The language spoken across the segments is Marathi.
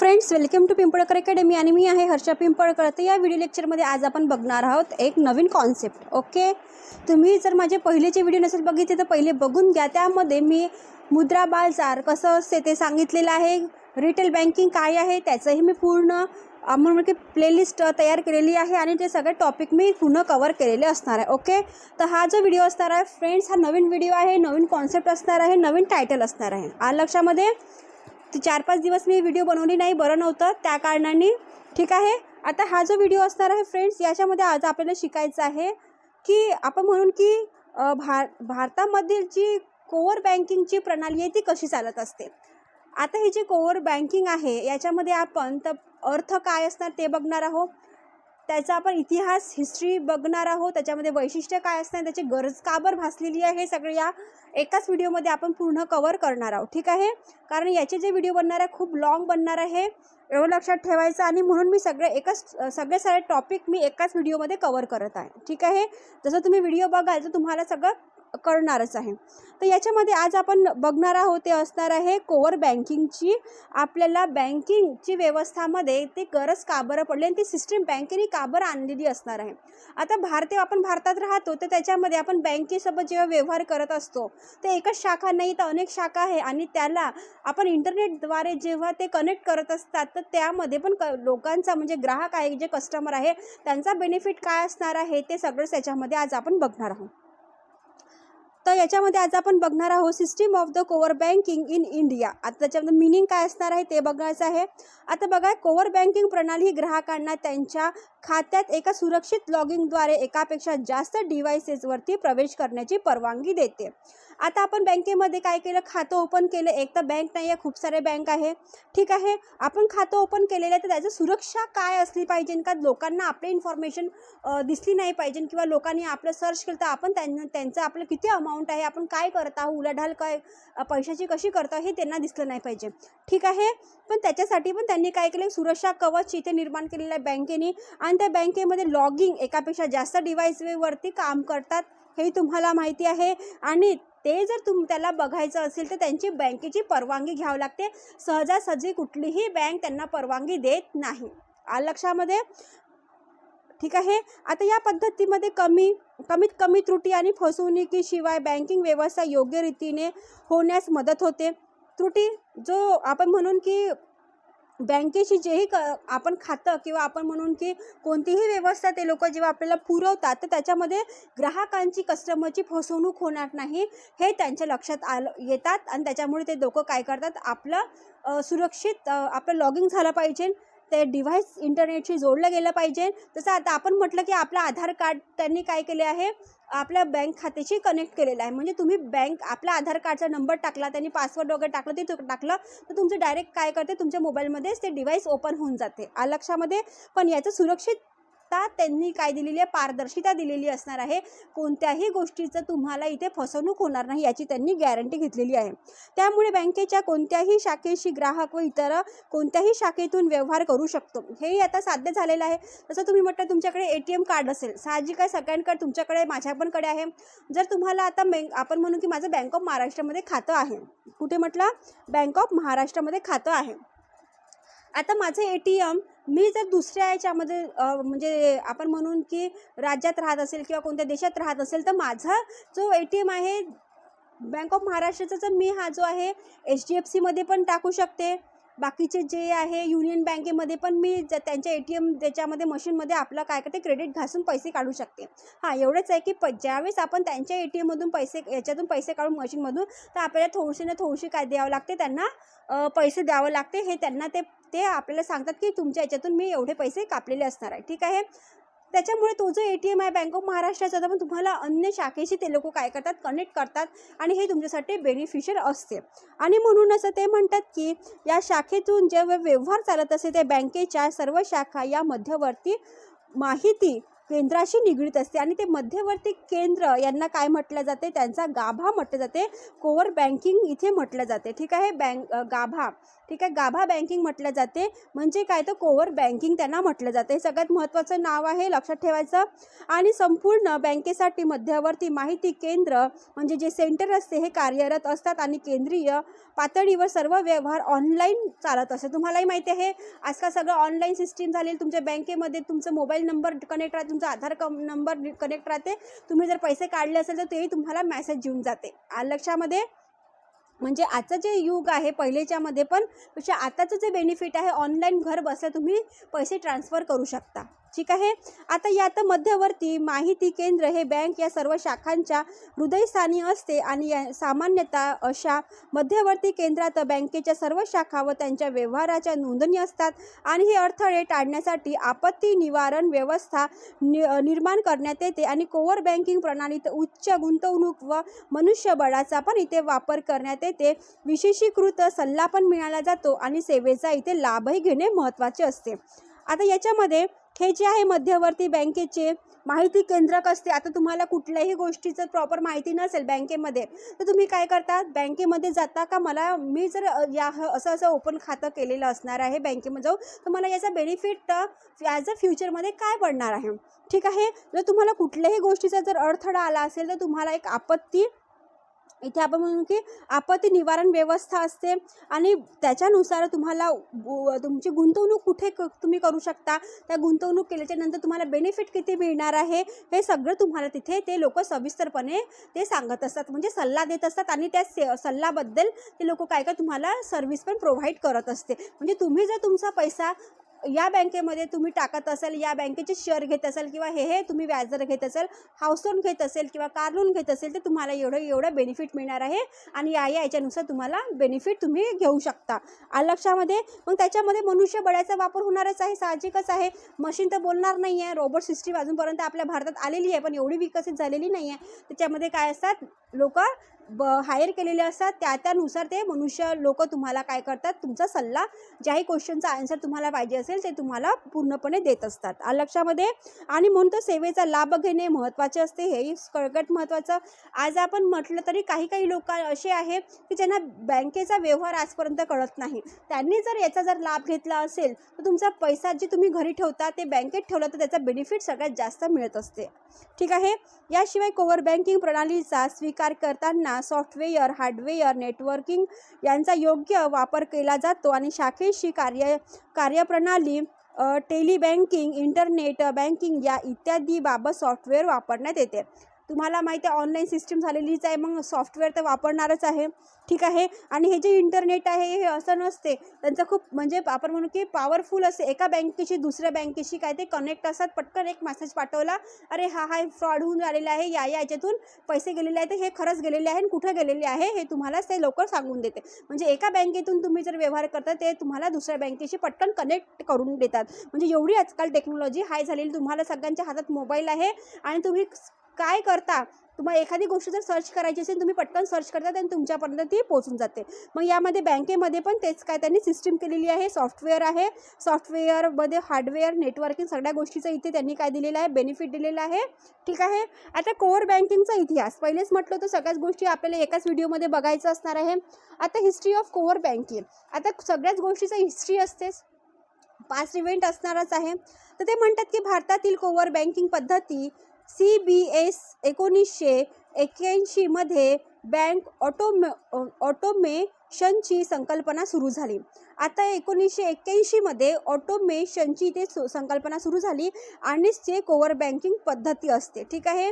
Friends welcome to Pimpalkar academy आणि मी आहे हर्षा पिंपळकर. तर या व्हिडिओ लेक्चरमध्ये आज आपण बघणार आहोत एक नवीन कॉन्सेप्ट ओके तुम्ही जर माझे पहिलेचे व्हिडिओ नसेल बघितले तर पहिले बघून घ्या. त्यामध्ये मी मुद्रा बाजार कसं असते ते सांगितलेलं आहे. रिटेल बँकिंग काय आहे त्याचंही मी पूर्ण म्हणून की प्लेलिस्ट तयार केलेली आहे आणि ते सगळे टॉपिक मी पूर्ण कवर केलेले असणार आहे ओके तर हा जो व्हिडिओ असणार आहे फ्रेंड्स हा नवीन व्हिडिओ आहे नवीन कॉन्सेप्ट असणार आहे नवीन टायटल असणार आहे. आ लक्षामध्ये? चार पाच दिवस मी व्हिडिओ बनवली नाही बरं नव्हतं. त्या कारणाने ठीक आहे. आता हा जो व्हिडिओ असणार आहे फ्रेंड्स याच्यामध्ये आज आपल्याला शिकायचं आहे की आपण म्हणून की भार भारतामधील जी कोअर बँकिंगची प्रणाली आहे ती कशी चालत असते? आता ही जी कोअर बँकिंग आहे याच्यामध्ये आपण तर अर्थ काय असणार ते बघणार आहोत. त्याचा आपण इतिहास हिस्ट्री बघणार आहोत. त्याच्यामध्ये वैशिष्ट्य काय असणार त्याची गरज का बरं भासलेली आहे हे सगळं या एकाच व्हिडिओमध्ये आपण पूर्ण कवर करणार आहोत. ठीक आहे? कारण याचे जे व्हिडिओ बनणार आहे खूप लॉंग बनणार आहे. एवढं लक्षात ठेवायचं आणि म्हणून मी सगळे एकच सगळे सारे टॉपिक मी एकाच व्हिडिओमध्ये कवर करत आहे. ठीक आहे? जसं तुम्ही व्हिडिओ बघाल तर तुम्हाला सगळं कळणारच आहे. तर याच्यामध्ये आज आपण बघणार आहोत ते असणार आहे कोअर बँकिंगची. आपल्याला बँकिंगची व्यवस्थामध्ये ते गरज का बरं पडली आणि ती सिस्टीम बँकेने का बरं आणलेली असणार आहे? आता भारतीय आपण भारतात राहतो तर त्याच्यामध्ये आपण बँकेसोबत जेव्हा व्यवहार करत असतो तर एकच शाखा नाही तर अनेक शाखा आहे आणि त्याला आपण इंटरनेटद्वारे जेव्हा ते कनेक्ट करत असतात तर त्यामध्ये पण क लोकांचा म्हणजे ग्राहक आहे जे कस्टमर आहे त्यांचा बेनिफिट काय असणार आहे ते सगळंच त्याच्यामध्ये आज आपण बघणार आहोत. याच्यामध्ये आज आपण बघणार आहोत system of the core banking in India आता त्याच्यामध्ये मिनिंग काय असणार आहे ते बघायचं आहे. आता बघा कोवर बँकिंग प्रणाली ही ग्राहकांना त्यांच्या खात्यात एका सुरक्षित लॉगिंगद्वारे एकापेक्षा जास्त डिव्हायसेसवरती प्रवेश करण्याची परवानगी देते. आता आपण बँकेमध्ये काय केलं? खातं ओपन केलं. एक तर बँक नाही आहे खूप सारे बँक आहे. ठीक आहे? आपण खातं ओपन केलेलं आहे तर त्याची सुरक्षा काय असली पाहिजे? का लोकांना आपले इन्फॉर्मेशन दिसली नाही पाहिजे? किंवा लोकांनी आपलं सर्च केलं तर आपण त्यांना त्यांचं आपलं किती अमाऊंट आहे? आपण काय करत आहोत? उलाढाल काय पैशाची कशी करतो हे त्यांना दिसलं नाही पाहिजे. ठीक आहे? पण त्याच्यासाठी पण त्यांनी काय केलं? सुरक्षा कवच इथे निर्माण केलेलं आहे बँकेने. आणि त्या बँकेमध्ये लॉगिंग एकापेक्षा जास्त डिव्हाइसवरती काम करतात. हे तुम्हाला माहिती आहे. आणि ते जर तुम त्याला बघायचं असेल तर त्यांची बँकेची परवानगी घ्यावी लागते. सहजासहजी कुठलीही बँक त्यांना परवानगी देत नाही. आ लक्षामध्ये? ठीक आहे. आता या पद्धतीमध्ये कमी कमीत कमी त्रुटी आणि फसवणुकीशिवाय बँकिंग व्यवस्था योग्य रीतीने होण्यास मदत होते. त्रुटी जो आपण म्हणून की बँकेशी जेही क आपण खातं किंवा आपण म्हणून की कोणतीही व्यवस्था ते लोक जेव्हा आपल्याला पुरवतात तर त्याच्यामध्ये ग्राहकांची कस्टमरची फसवणूक होणार नाही हे त्यांच्या लक्षात आलं येतात. आणि त्याच्यामुळे ते लोक काय करतात? आपलं सुरक्षित आपलं लॉगिंग झालं पाहिजे. ते डिव्हाइस इंटरनेटशी जोडलं गेलं पाहिजे. जसं आता आपण म्हटलं की आपलं आधार कार्ड त्यांनी काय केले आहे? आपल्या बँक खात्याशी कनेक्ट केलेलं आहे. म्हणजे तुम्ही बँक आपला आधार कार्डचा नंबर टाकला त्यांनी पासवर्ड वगैरे टाकलं ते टाकलं तर तुमचं डायरेक्ट काय करते? तुमच्या मोबाईलमध्येच ते डिव्हाइस ओपन होऊन जाते. आ लक्षामध्ये? पण याचं सुरक्षित आता त्यांनी काय दिलेली आहे? पारदर्शिता दिलेली असणार आहे. कोणत्याही गोष्टीचं तुम्हाला इथे फसवणूक होणार नाही याची त्यांनी गॅरंटी घेतलेली आहे. त्यामुळे बँकेच्या कोणत्याही शाखेशी ग्राहक व इतर कोणत्याही शाखेतून व्यवहार करू शकतो. हेही आता साध्य झालेलं आहे. जसं तुम्ही म्हटलं तुमच्याकडे ए टी एम कार्ड असेल. साहजिक आहे सगळ्यांकडे तुमच्याकडे माझ्या पण कडे आहे. जर तुम्हाला आता बँक आपण म्हणू की माझं बँक ऑफ महाराष्ट्रामध्ये खातं आहे. कुठे म्हटलं? बँक ऑफ महाराष्ट्रामध्ये खातं आहे. आता माझं ए टी एम मी जर दुसऱ्या याच्यामध्ये म्हणजे आपण म्हणून की राज्यात राहत असेल किंवा कोणत्या देशात राहत असेल तर माझा जो ए टी एम आहे बँक ऑफ महाराष्ट्राचा तर मी हा जो आहे एच डी एफ सीमध्ये पण टाकू शकते. बाकीचे जे आहे युनियन बँकेमध्ये पण मी ज त्यांच्या ए टी एम त्याच्यामध्ये मशीनमध्ये आपलं काय करते क्रेडिट घासून पैसे काढू शकते. हां एवढंच आहे की प ज्यावेळेस आपण त्यांच्या ए टी एममधून पैसे याच्यातून पैसे काढून मशीनमधून तर आपल्याला थोडीशी ना थोडीशी काय द्यावं लागते त्यांना पैसे द्यावं लागते. हे त्यांना ते ते आपल्याला सांगतात की तुमच्या याच्यातून मी एवढे पैसे कापलेले असणार आहे. ठीक आहे? त्याच्यामुळे तो जो ए टी एम आहे बँक ऑफ महाराष्ट्राचा तर पण तुम्हाला अन्य शाखेशी ते लोक काय करतात? कनेक्ट करतात आणि हे तुमच्यासाठी बेनिफिशियल असते. आणि म्हणून असं ते म्हणतात की या शाखेतून जेव्हा व्यवहार चालत असे त्या बँकेच्या सर्व शाखा या मध्यवर्ती माहिती केंद्राशी निगडीत असते. आणि ते मध्यवर्ती केंद्र यांना काय म्हटलं जाते? त्यांचा गाभा म्हटलं जाते. कोवर बँकिंग इथे म्हटलं जाते. ठीक आहे? बँक गाभा. ठीक आहे? गाभा बँकिंग म्हटलं जाते. म्हणजे काय? तर कोवर बँकिंग त्यांना म्हटलं जाते. हे सगळ्यात महत्त्वाचं नाव आहे. लक्षात ठेवायचं. आणि संपूर्ण बँकेसाठी मध्यवर्ती माहिती केंद्र म्हणजे जे सेंटर असते हे कार्यरत असतात. आणि केंद्रीय पातळीवर सर्व व्यवहार ऑनलाईन चालत असते तुम्हालाही माहिती आहे. आजकाल सगळं ऑनलाईन सिस्टीम झालेली. तुमच्या बँकेमध्ये तुमचं मोबाईल नंबर कनेक्ट राहते. तुमचा आधार क नंबर कनेक्ट राहते. तुम्ही जर पैसे काढले असेल तर तेही तुम्हाला मॅसेज येऊन जाते. लक्षामध्ये? म्हणजे आजचं जे युग आहे पहिलेच्यामध्ये पण पेक्षा आताचं जे बेनिफिट आहे ऑनलाईन घर बसल्या तुम्ही पैसे ट्रान्सफर करू शकता. ठीक आहे? आता यात मध्यवर्ती माहिती केंद्र हे बँक या सर्व शाखांच्या हृदयस्थानी असते आणि या सामान्यतः अशा मध्यवर्ती केंद्रात बँकेच्या सर्व शाखा व त्यांच्या व्यवहाराच्या नोंदणी असतात आणि हे अडथळे टाळण्यासाठी आपत्ती निवारण व्यवस्था नि निर्माण करण्यात येते आणि कोवर बँकिंग प्रणालीत उच्च गुंतवणूक व मनुष्यबळाचा पण इथे वापर करण्यात येते. विशेषीकृत सल्ला पण मिळाला जातो आणि सेवेचा इथे लाभही घेणे महत्त्वाचे असते. आता याच्यामध्ये हे जे आहे मध्यवर्ती बँकेचे माहिती केंद्रक असते. आता तुम्हाला कुठल्याही गोष्टीचं प्रॉपर माहिती नसेल बँकेमध्ये तर तुम्ही काय करता? बँकेमध्ये जाता का? मला मी जर या असं असं ओपन खातं केलेलं असणार आहे बँकेमध्ये जाऊ तर मला याचा बेनिफिट ॲज अ फ्युचरमध्ये काय पडणार आहे? ठीक आहे? जर तुम्हाला कुठल्याही गोष्टीचा जर अडथळा आला असेल तर तुम्हाला एक आपत्ती इथे आपण म्हणू की आपत्ती निवारण व्यवस्था असते आणि त्याच्यानुसार तुम्हाला गु- तुमची गुंतवणूक कुठे क तुम्ही करू शकता. त्या गुंतवणूक केल्याच्यानंतर तुम्हाला बेनिफिट किती मिळणार आहे हे सगळं तुम्हाला तिथे ते लोक सविस्तरपणे ते सांगत असतात. म्हणजे सल्ला देत असतात आणि त्या से सल्लाबद्दल ते लोक काय काय तुम्हाला सर्व्हिस पण प्रोव्हाइड करत असते. म्हणजे तुम्ही जर तुमचा पैसा या बँकेमध्ये तुम्ही टाकत असाल या बँकेचे शेअर घेत असाल किंवा हे हे तुम्ही व्याजदर घेत असाल हाऊस लोन घेत असेल किंवा कार लोन घेत असेल तर तुम्हाला एवढं एवढं बेनिफिट मिळणार आहे आणि या या याच्यानुसार तुम्हाला बेनिफिट तुम्ही घेऊ शकता. आलं लक्षामध्ये मग त्याच्यामध्ये मनुष्यबळाचा वापर होणारच आहे साहजिकच आहे. मशीन तर बोलणार नाही आहे रोबोट सिस्टीम अजूनपर्यंत आपल्या भारतात आलेली आहे पण एवढी विकसित झालेली नाही आहे त्याच्यामध्ये काय असतात लोक ब हायर केलेले असतात त्या त्यानुसार ते मनुष्य लोक तुम्हाला काय करतात तुमचा सल्ला ज्याही क्वेश्चनचा आन्सर तुम्हाला पाहिजे असेल ते तुम्हाला पूर्णपणे देत असतात. लक्षामध्ये आणि म्हणून तर सेवेचा लाभ घेणे महत्त्वाचे असते हेही कळकट महत्त्वाचं आज आपण म्हटलं तरी काही काही लोक असे आहे की ज्यांना बँकेचा व्यवहार आजपर्यंत कळत नाही. त्यांनी जर याचा जर लाभ घेतला असेल तर तुमचा पैसा जे तुम्ही घरी ठेवता ते बँकेत ठेवलं तर त्याचा बेनिफिट सगळ्यात जास्त मिळत असते. ठीक आहे? याशिवाय कोवर बँकिंग प्रणालीचा स्वीकार करताना सॉफ्टवेअर हार्डवेअर नेटवर्किंग यांचा योग्य वापर केला जातो आणि शाखेशी कार्य कार्यप्रणाली अ, टेली बँकिंग इंटरनेट बँकिंग या इत्यादी बाबत सॉफ्टवेअर वापरण्यात येते. तुम्हाला माहिती आहे ऑनलाईन सिस्टीम झालेलीच आहे. मग सॉफ्टवेअर तर वापरणारच आहे. ठीक आहे? आणि हे जे इंटरनेट आहे हे असं नसते. त्यांचं खूप म्हणजे आपण म्हणू की पॉवरफुल असते. एका बँकेशी दुसऱ्या बँकेशी काय ते कनेक्ट असतात. पटकन एक मेसेज पाठवला अरे हा हा फ्रॉड होऊन झालेला आहे. या या याच्यातून पैसे गेलेले आहेत. हे खरंच गेलेले आहे आणि कुठं गेलेले आहे हे तुम्हाला ते लवकर सांगून देते. म्हणजे एका बँकेतून तुम्ही जर व्यवहार करता ते तुम्हाला दुसऱ्या बँकेशी पटकन कनेक्ट करून देतात. म्हणजे एवढी आजकाल टेक्नॉलॉजी हाय झालेली तुम्हाला सगळ्यांच्या हातात मोबाईल आहे आणि तुम्ही काय करता? तुम्हाला एखादी गोष्ट जर सर्च करायची असेल तुम्ही पटकन सर्च करता आणि तुमच्यापर्यंत ती पोहोचून जाते. मग यामध्ये बँकेमध्ये पण तेच काय त्यांनी सिस्टीम केलेली आहे. सॉफ्टवेअर आहे. सॉफ्टवेअरमध्ये हार्डवेअर नेटवर्किंग सगळ्या गोष्टीचं इथे त्यांनी काय दिलेलं आहे? बेनिफिट दिलेलं आहे. ठीक आहे? आता कोअर बँकिंगचा इतिहास. पहिलेच म्हटलं होतं सगळ्याच गोष्टी आपल्याला एकाच व्हिडिओमध्ये बघायचं असणार आहे. आता हिस्ट्री ऑफ कोअर बँकिंग आता सगळ्याच गोष्टीचं हिस्ट्री असतेच. पास्ट इव्हेंट असणारच आहे. तर ते म्हणतात की भारतातील कोवर बँकिंग पद्धती सी बी एस एकोणीसशे एक्याऐंशीमध्ये बँक ऑटोमे ऑटोमेशनची संकल्पना सुरू झाली. आता एकोणीसशे एक्क्याऐंशीमध्ये ऑटोमेशनची ते सु संकल्पना सुरू झाली आणि ते कोवर बँकिंग पद्धती असते ठीक आहे?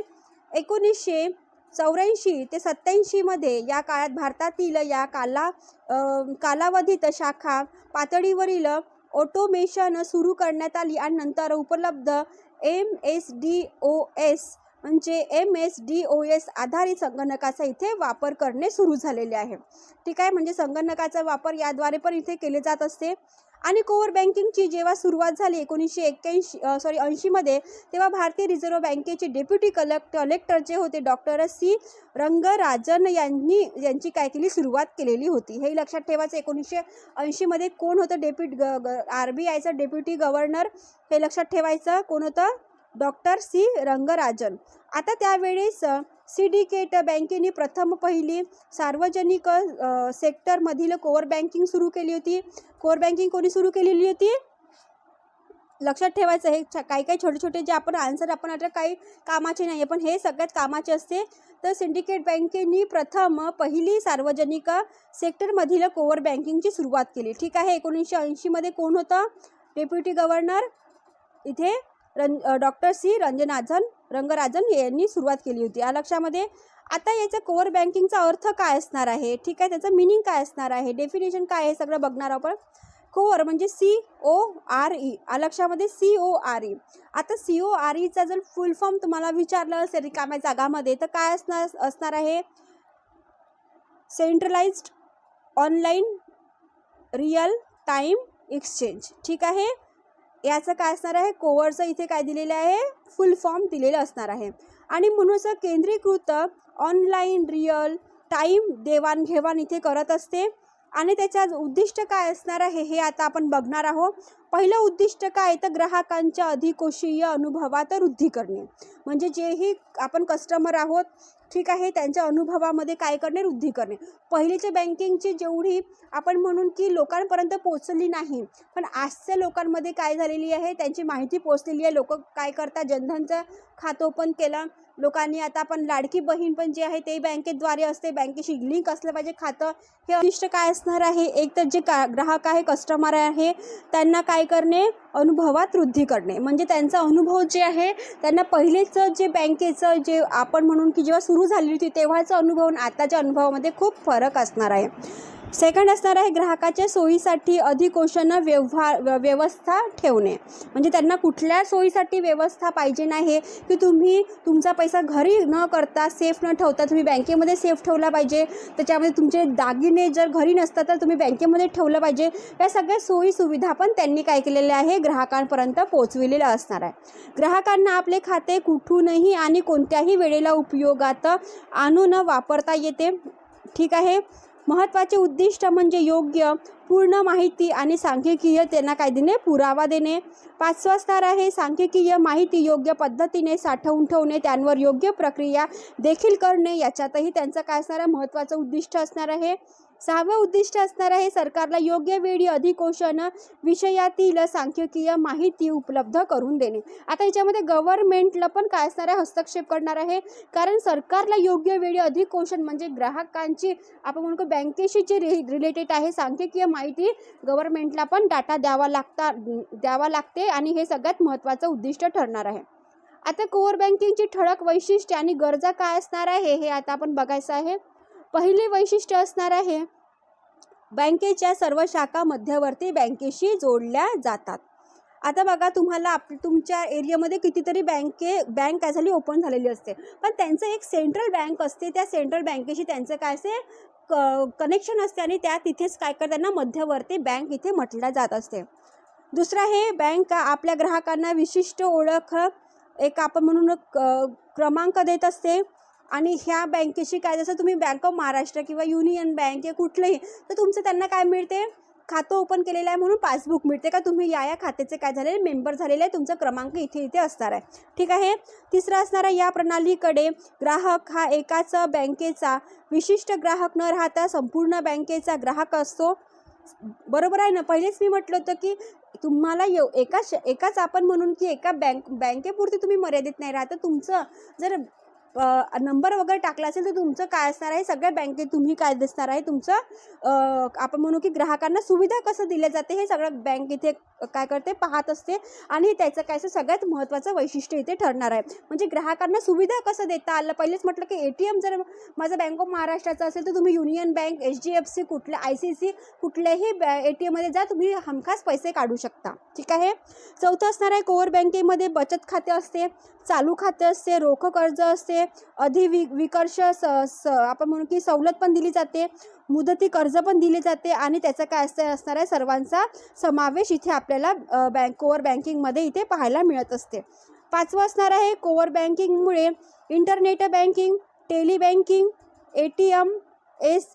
एकोणीसशे चौऱ्याऐंशी ते सत्त्याऐंशीमध्ये या काळात भारतातील या काला कालावधीत शाखा पातळीवरील ऑटोमेशन सुरू करण्यात आली आणि नंतर उपलब्ध M S D O S म्हणजे M S D O S आधारित संगणकाचा इथे वापर करणे सुरू झालेले आहे. ठीक आहे म्हणजे संगणकाचा वापर याद्वारे पण इथे केले जात असते. आणि कोवर बँकिंगची जेव्हा सुरुवात झाली एकोणीसशे एक्क्याऐंशी सॉरी ऐंशीमध्ये तेव्हा भारतीय रिझर्व्ह बँकेचे डेप्युटी कलेक्ट कलेक्टर जे होते डॉक्टर सी रंगराजन यांनी यांची काय केली सुरुवात केलेली होती. हे लक्षात ठेवायचं एकोणीसशे ऐंशीमध्ये कोण होतं डेप्युट ग आर बी आयचं डेप्युटी गव्हर्नर? हे लक्षात ठेवायचं कोण होतं? Doctor C Rangarajan. आता त्यावेळेस सिंडिकेट बँकेने प्रथम पहिली सार्वजनिक सेक्टरमधील कोअर बँकिंग सुरू केली होती. कोअर बँकिंग कोणी सुरू केलेली होती? लक्षात ठेवायचं हे छ- काही काही छोटे छोटे जे आपण आन्सर आपण आता काही कामाचे नाही आहे पण हे सगळ्यात कामाचे असते. तर सिंडिकेट बँकेनी प्रथम पहिली सार्वजनिक सेक्टरमधील कोअर बँकिंगची सुरुवात केली. ठीक आहे एकोणीसशे ऐंशीमध्ये कोण होतं? डेप्युटी गव्हर्नर इथे रं डॉक्टर सी. रंजनाथन रंगराजन यांनी सुरुवात केली होती. या लक्षामध्ये आता याचा कोअर बँकिंगचा अर्थ काय असणार आहे? ठीक आहे त्याचं मिनिंग काय असणार आहे? डेफिनेशन काय आहे? सगळं बघणार आपण. कोअर म्हणजे सी ओ आर ई या लक्षामध्ये सी ओ आर ई आता सी ओ आर ईचा जर फुल फॉर्म तुम्हाला विचारलं असेल रिकाम्या जागामध्ये तर काय असणार असणार आहे? Centralised online real time exchange ठीक आहे? याचं काय असणार आहे? कोवरचं इथे काय दिलेलं आहे? फुल फॉर्म दिलेलं असणार आहे. आणि म्हणूनच केंद्रीकृत ऑनलाईन रिअल टाईम देवाणघेवाण इथे करत असते. आणि त्याच्या उद्दिष्ट काय असणार आहे हे आता आपण बघणार आहोत. पहिलं उद्दिष्ट काय? तर ग्राहकांच्या अधिकोषीय अनुभवात वृद्धी करणे. म्हणजे जेही आपण कस्टमर आहोत ठीक आहे त्यांच्या अनुभवामध्ये काय करणे? वृद्धी करणे. पहिलीच्या बँकिंगची जेवढी आपण म्हणून की लोकांपर्यंत पोचली नाही पण आजच्या लोकांमध्ये काय झालेली आहे? त्यांची माहिती पोचलेली आहे. लोक काय करतात? जनधनचं खातं ओपन केलं. लोकांनी आता आपण लाडकी बहीण पण जे आहे ते बँकेद्वारे असते. बँकेशी लिंक असलं पाहिजे खातं. हे उद्दिष्ट काय असणार आहे? एक तर जे का ग्राहक आहे कस्टमर आहे त्यांना काय करणे? अनुभवात वृद्धी करणे. म्हणजे त्यांचा अनुभव जे आहे त्यांना पहिलेचं जे बँकेचं जे आपण म्हणून की जेव्हा सुरू झालेली होती तेव्हाचा अनुभव आणि आताच्या अनुभवामध्ये खूप फरक असणार आहे. सेकंड असणार आहे ग्राहकाच्या सोयीसाठी अधिकोषण व्यवहार व्यवस्था ठेवणे. म्हणजे त्यांना कुठल्या सोयीसाठी व्यवस्था पाहिजे नाही की तुम्ही तुमचा पैसा घरी न करता सेफ न ठेवता तुम्ही बँकेमध्ये सेफ ठेवला पाहिजे. त्याच्यामध्ये तुमचे दागिने जर घरी नसतात तर तुम्ही बँकेमध्ये ठेवलं पाहिजे. या सगळ्या सोयी सुविधा पण त्यांनी काय केलेल्या आहे ग्राहकांपर्यंत पोचविलेलं असणार आहे. ग्राहकांना आपले खाते कुठूनही आणि कोणत्याही वेळेला उपयोगात आणून वापरता येते. ठीक आहे? महत्त्वाचे उद्दिष्ट म्हणजे योग्य पूर्ण माहिती आणि सांख्यिकीय त्यांना काय देणे? पुरावा देणे. पाचवा स्तर आहे सांख्यिकीय माहिती योग्य पद्धतीने साठवून ठेवणे त्यांवर योग्य प्रक्रिया देखील करणे याच्यातही त्यांचं काय असणार आहे? महत्त्वाचं उद्दिष्ट असणार आहे. सहावं उद्दिष्ट असणार आहे सरकारला योग्य वेळी अधिकोषण विषयातील सांख्यिकीय माहिती उपलब्ध करून देणे. आता याच्यामध्ये गव्हर्नमेंटला पण काय असणार आहे? हस्तक्षेप करणार आहे. कारण सरकारला योग्य वेळी अधिकोषण म्हणजे ग्राहकांची आपण म्हणतो बँकेशी जे रि रिलेटेड आहे सांख्यिकीय माहिती गव्हर्नमेंटला पण डाटा द्यावा लागता द्यावा लागते आणि हे सगळ्यात महत्त्वाचं उद्दिष्ट ठरणार आहे. आता कोअर बँकिंगची ठळक वैशिष्ट्ये आणि गरजा काय असणार आहे हे आता आपण बघायचं आहे. पहिले वैशिष्ट्य असणार आहे. बँकेच्या सर्व शाखा मध्यवर्ती बँकेशी जोडल्या जातात. आता बघा तुम्हाला आप तुमच्या एरियामध्ये कितीतरी बँके बँक काय झाली ओपन झालेली असते. पण त्यांचं एक सेंट्रल बँक असते. त्या सेंट्रल बँकेशी त्यांचं काय असे क कनेक्शन असते आणि त्या तिथेच काय कर त्यांना मध्यवर्ती बँक इथे म्हटल्या जात असते. दुसरं हे बँक आपल्या ग्राहकांना विशिष्ट ओळख एक आपण म्हणून क- क्रमांक देत असते. आणि ह्या बँकेशी काय जसं तुम्ही बँक ऑफ महाराष्ट्र किंवा युनियन बँक किंवा कुठलंही तर तुमचं त्यांना काय मिळते? खातं ओपन केलेलं आहे म्हणून पासबुक मिळते का? तुम्ही या या खात्याचे काय झालेले? मेंबर झालेले आहे तुमचा क्रमांक इथे इथे असणार आहे. ठीक आहे? तिसरं असणार आहे या प्रणालीकडे. ग्राहक हा एकाच बँकेचा विशिष्ट ग्राहक न राहता संपूर्ण बँकेचा ग्राहक असतो. बरोबर आहे ना? पहिलेच मी म्हटलं होतं की तुम्हाला येऊ एकाच एकाच आपण म्हणून की एका बँक बँकेपुरती तुम्ही मर्यादित नाही राहत. तुमचं जर नंबर वगैरे टाकला असेल तर तुमचं काय असणार आहे? सगळ्या बँकेत तुम्ही काय दिसणार आहे? तुमचं आपण म्हणू की ग्राहकांना सुविधा कसं दिल्या जाते हे सगळं बँक इथे काय करते? पाहत असते आणि त्याचं काय असं सगळ्यात महत्त्वाचं वैशिष्ट्य इथे ठरणार आहे. म्हणजे ग्राहकांना सुविधा कसं देता आलं? पहिलेच म्हटलं की ए टी एम जर माझं बँक ऑफ महाराष्ट्राचं असेल तर तुम्ही union bank H D F C कुठल्या आय सी सी कुठल्याही बॅ ए टी एममध्ये जा तुम्ही हमखास पैसे काढू शकता. ठीक आहे? चौथं असणार आहे कोअर बँकेमध्ये बचत खाते असते. चालू खाते असते रोख कर्ज असते अधिवि विकर्ष स स आपण म्हणू की सवलत पण दिली जाते मुदती कर्ज पण दिले जाते आणि त्याचा काय असं असणार आहे सर्वांचा समावेश इथे आपल्याला बँक कोअर बँकिंगमध्ये इथे पाहायला मिळत असते. पाचवं असणार आहे core बँकिंगमुळे internet banking tele banking A T M S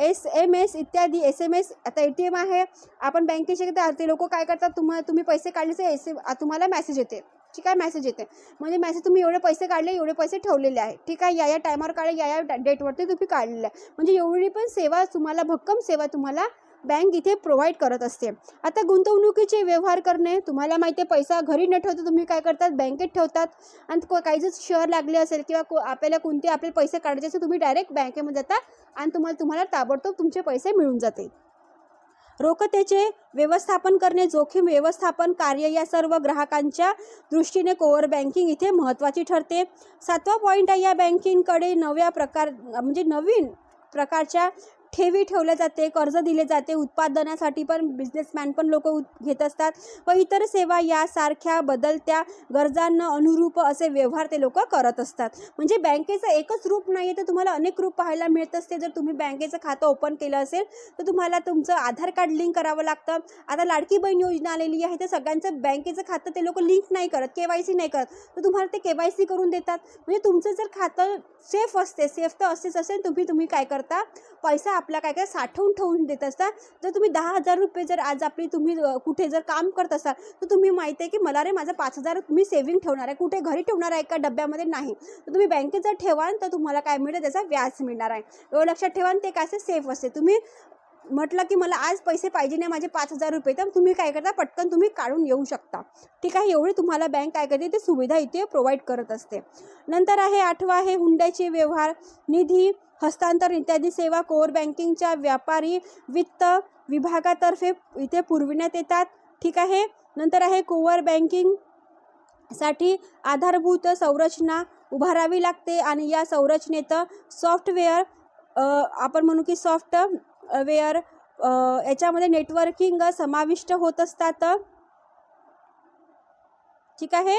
S M S इत्यादी एस एम एस आता ए टी एम आहे आपण बँकेचे ते लोक काय करतात तुम्हाला तुम्ही पैसे काढले तर एस एम तुम्हाला मेसेज येते. ठीक आहे मॅसेज येते? म्हणजे मॅसेज तुम्ही एवढे पैसे काढले एवढे पैसे ठेवलेले आहे. ठीक आहे या या टायमावर काढले या या डेटवरती तुम्ही काढलेले आहे. म्हणजे एवढी पण सेवा तुम्हाला भक्कम सेवा तुम्हाला बँक इथे प्रोव्हाइड करत असते. आता गुंतवणुकीचे व्यवहार करणे तुम्हाला माहिती आहे पैसा घरी न ठेवता तुम्ही काय करतात? बँकेत ठेवतात. आणि को- काही जर शहर लागले असेल किंवा को आपल्याला कोणते आपले पैसे काढायचे असेल तुम्ही डायरेक्ट बँकेमध्ये जाता आणि तुम्हाला तुम्हाला ताबडतोब तुमचे पैसे मिळून जाते रोखतेचे व्यवस्थापन करणे जोखीम व्यवस्थापन कार्य या सर्व ग्राहकांच्या दृष्टीने कोअर बँकिंग इथे महत्त्वाची ठरते. सातवा पॉईंट आहे या बँकिंगकडे नव्या प्रकार म्हणजे नवीन प्रकारच्या ठेवी ठेवल्या जाते कर्ज दिले जाते उत्पादनासाठी पण बिझनेसमॅन पण लोक घेत असतात व इतर सेवा यासारख्या बदलत्या गरजांना अनुरूप असे व्यवहार ते लोक करत असतात. म्हणजे बँकेचं एकच रूप नाही आहे तर तुम्हाला अनेक रूप पाहायला मिळत असते. जर तुम्ही बँकेचं खातं ओपन केलं असेल तर तुम्हाला तुमचं आधार कार्ड लिंक करावं लागतं. आता लाडकी बहीण योजना आलेली आहे तर सगळ्यांचं बँकेचं खातं ते लोक लिंक नाही करत के वाय सी नाही करत. तर तुम्हाला ते के वाय सी करून देतात. म्हणजे तुमचं जर खातं सेफ असते सेफ तर असतेच असेल तुम्ही तुम्ही काय करता? पैसा आपल्या काय काय साठवून ठेवून देत असता जर तुम्ही दहा हजार रुपये जर आज आपली तुम्ही कुठे जर काम करत असाल तर तुम्ही माहिती आहे की मला रे माझं पाच हजार तुम्ही सेव्हिंग ठेवणार आहे. कुठे घरी ठेवणार आहे का डब्यामध्ये? नाही. तर तुम्ही बँकेत जर ठेवाल तर तुम्हाला काय मिळेल? त्याचा व्याज मिळणार आहे. एवढं लक्षात ठेवा ते काय सेफ असते. तुम्ही म्हटलं की मला आज पैसे पाहिजे नाही माझे पाच हजार रुपये. तर तुम्ही काय करता? पटकन तुम्ही काढून येऊ शकता. ठीक आहे? एवढी तुम्हाला बँक काय करते? ते सुविधा इथे प्रोव्हाइड करत असते. नंतर आहे आठवा आहे हुंड्याचे व्यवहार निधी हस्तांतरण इत्यादी सेवा कोअर बँकिंगच्या व्यापारी वित्त विभागातर्फे इथे पुरविण्यात येतात. ठीक आहे? नंतर आहे कोवर बँकिंगसाठी आधारभूत संरचना उभारावी लागते आणि या संरचनेत सॉफ्टवेअर आपण म्हणू की सॉफ्ट अ, याच्यामध्ये नेटवर्किंग समाविष्ट होत असतात. ठीक आहे?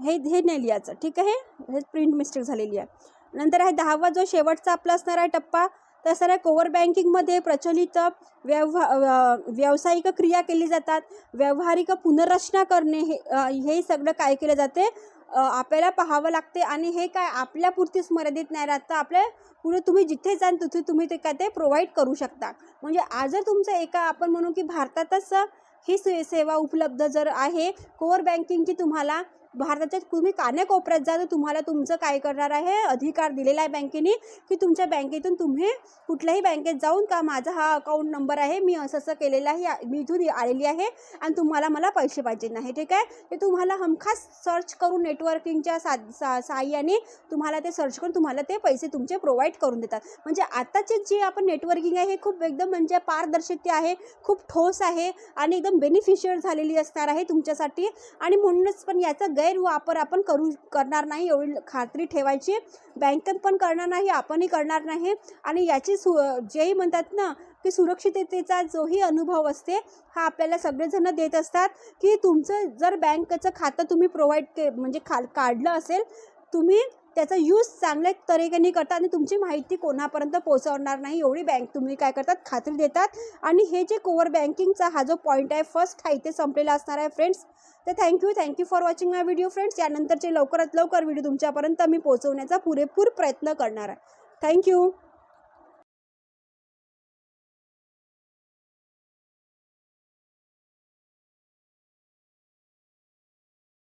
हे हे नाही लिहायचं ठीक आहे? हे प्रिंट मिस्टेक झालेली आहे. नंतर आहे दहावा जो शेवटचा आपला असणार आहे टप्पा तर असणार आहे कोवर बँकिंगमध्ये प्रचलित व्यवहा व्यावसायिक क्रिया केली जातात. व्यावहारिक पुनर्रचना करणे हे हे सगळं काय केलं जाते? आपल्याला पाहावं लागते आणि हे काय आपल्यापुरतीच मर्यादित नाही राहत. तर आपल्या पुढे तुम्ही जिथे जाल तिथे तुम्ही ते काय ते प्रोव्हाइड करू शकता. म्हणजे आज जर तुमचं एका आपण म्हणू की भारतातच ही से सेवा उपलब्ध जर आहे कोअर बँकिंगची तुम्हाला भारताच्या तुम्ही कानाकोपऱ्यात जा तर तुम्हाला तुमचं काय करणार आहे? अधिकार दिलेला आहे बँकेने की तुमच्या बँकेतून तुम्ही कुठल्याही बँकेत जाऊन का माझा हा अकाउंट नंबर आहे मी असं असं केलेलं आहे मी इथून आलेली आहे आणि तुम्हाला मला पैसे पाहिजे नाही ठीक आहे? ते तुम्हाला हमखास सर्च करून नेटवर्किंगच्या सा सा साहाय्याने तुम्हाला ते सर्च करून तुम्हाला ते पैसे तुमचे प्रोव्हाइड करून देतात. म्हणजे आताचे जे आपण नेटवर्किंग आहे हे खूप एकदम म्हणजे पारदर्शकते आहे खूप ठोस आहे आणि एकदम बेनिफिशियल झालेली असणार आहे तुमच्यासाठी. आणि म्हणूनच पण याचा गैरवापर आपण करू करणार नाही एवढी खात्री ठेवायची. बँकेत पण करणार नाही आपणही करणार नाही. आणि याची सु जेही म्हणतात ना की सुरक्षिततेचा जोही अनुभव असते हा आपल्याला सगळेजण देत असतात की तुमचं जर बँकेचं खातं तुम्ही प्रोव्हाइड के म्हणजे खा काढलं असेल तुम्ही त्याचा यूज चांगल्या तऱ्हेने करता आणि तुमची माहिती कोणापर्यंत पोहोचवणार नाही एवढी बँक तुम्ही काय करतात? खात्री देतात. आणि हे जे कोवर बँकिंगचा हा जो पॉईंट आहे फर्स्ट हा इथे संपलेला असणार आहे फ्रेंड्स तर thank you thank you for watching my video friends यानंतरचे लवकरात लवकर व्हिडिओ तुमच्यापर्यंत मी पोहोचवण्याचा पुरेपूर प्रयत्न करणार आहे. थँक्यू